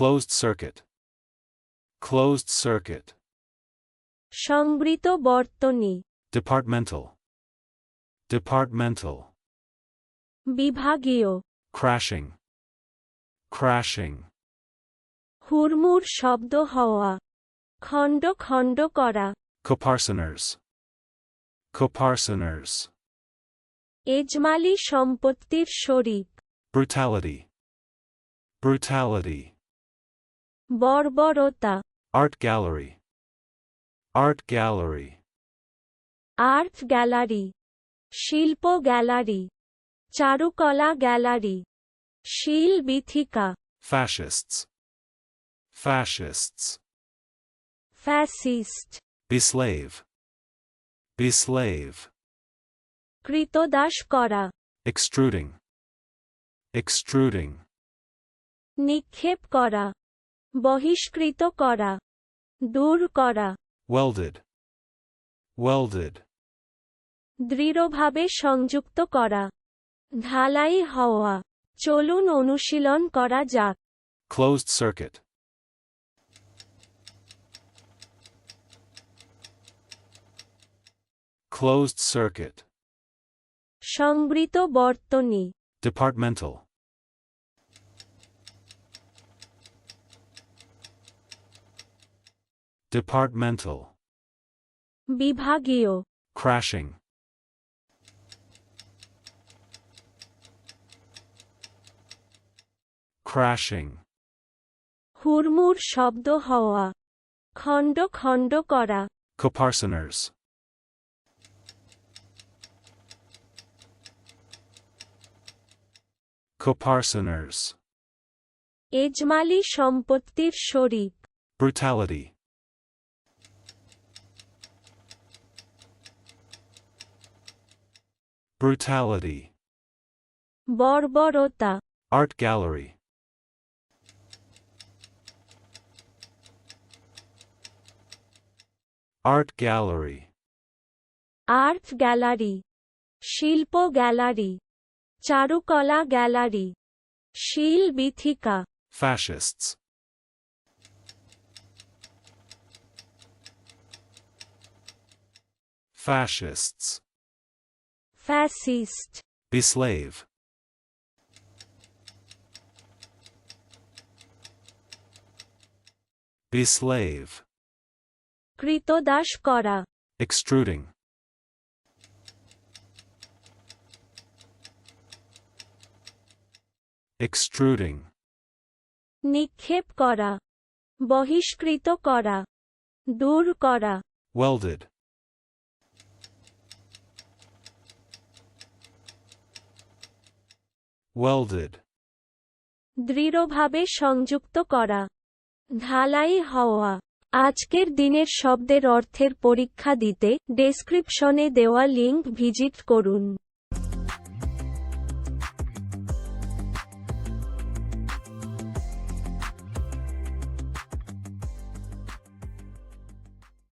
Closed circuit. Closed circuit. সংবৃত বর্তনী Departmental. Departmental. বিভাগীয় Crashing. Crashing. হুড়মুড় শব্দ হওয়া খণ্ড খণ্ড করা Coparceners. Coparceners. এজমালি সম্পত্তির শরিক Brutality. Brutality. বর্বরতা Art gallery. Art gallery. Art gallery শিল্প গ্যালারি চারুকলা গ্যালারি শিল বিথিকা Fascists. Fascists. Fascist. Be slave. কৃতদাস করা Extruding. Extruding. নিক্ষেপ করা বহিষ্কৃত করা দূর করা Welded. Welded. দৃঢ়ভাবে সংযুক্ত করা ঢালাই হওয়া চলুন অনুশীলন করা যাক Closed circuit. Closed circuit. সংবৃত বর্তনী Departmental. Departmental. বিভাগীয় Crashing. Crashing. হুড়মুড় শব্দ হওয়া খণ্ড খণ্ড করা Coparceners. Coparceners. এজমালি সম্পত্তির শরিক Brutality. Brutality. বর্বরতা Art gallery. Art gallery. Art gallery শিল্প গ্যালারি চারুকলা গ্যালারি শিল বিথিকা Fascists. Fascists. Fascist Be slave. Be slave. কৃতদাস করা Extruding. Extruding. নিক্ষেপ করা বহিষ্কৃত করা দূর করা Welded. Welded. দৃঢ়ভাবে সংযুক্ত করা। ঢালাই হওয়া। আজকের দিনের শব্দের অর্থের পরীক্ষা দিতে ডেসক্রিপশনে দেওয়া লিঙ্ক ভিজিট করুন।